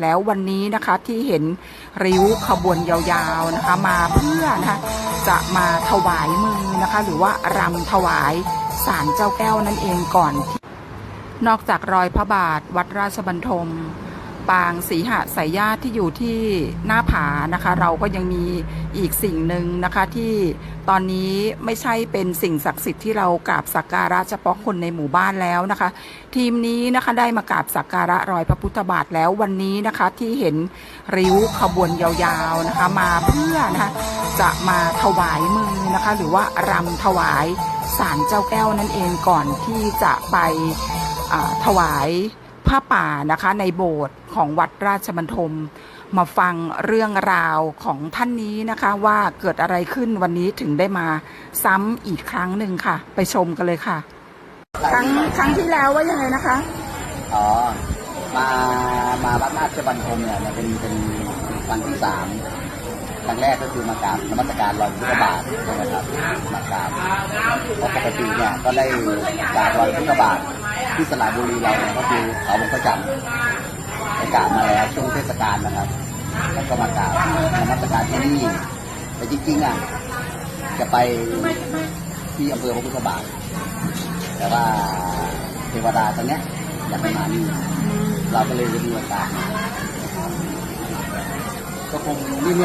แล้ววันนี้นะคะที่เห็นริ้วขบวนยาวๆนะคะ มาเพื่อนะคะจะมาถวายมือนะคะ หรือว่ารำถวายสารเจ้าแก้วนั่นเองก่อน นอกจากรอยพระบาทวัดราชบันทม ปางสีหะสายญาติที่อยู่ที่หน้าผานะคะ เราก็ยังมีอีกสิ่งหนึ่งนะคะที่ตอนนี้ไม่ใช่เป็นสิ่งศักดิ์สิทธิ์ที่เรากราบสักการะเฉพาะคนในหมู่บ้านแล้วนะคะ ทีมนี้นะคะได้มากราบสักการะรอยพระพุทธบาทแล้ววันนี้นะคะที่เห็นริ้วขบวนยาวๆนะคะ มาเพื่อนะคะจะมาถวายมือนะคะ หรือว่ารำถวายสารเจ้าแก้วนั่นเองก่อนที่จะไปถวาย ผ้าป่านะคะในโบสถ์ของวัดราชบันทม มาฟังเรื่องราวของท่านนี้นะคะว่าเกิดอะไรขึ้นวันนี้ถึงได้มาซ้ำอีกครั้งหนึ่งค่ะ ไปชมกันเลยค่ะ ครั้งครั้งที่แล้วว่ายังไงนะคะ อ๋อ มามาวัดราชบันทมเนี่ยมันเป็นเป็นวันที่สามครั้งแรกก็คือมากราบนมัสการรอยพุทธบาทใช่ไหมครับมากราบเพราะปกติเนี่ยก็ได้กราบรอยพุทธบาท ที่สระบุรีเราเนี่ยก็คือเขาบงพระจันทร์ไปกราบมาแล้วช่วงเทศกาลนะครับ แล้วก็มากราบนมัสการที่นี่แต่จริงๆอะจะไปที่อำเภอพระพุทธบาท แต่ว่าเทวดาตอนเนี้ยอยากให้มานี่เราก็เลยจะมีโอกาสก็คงเรื่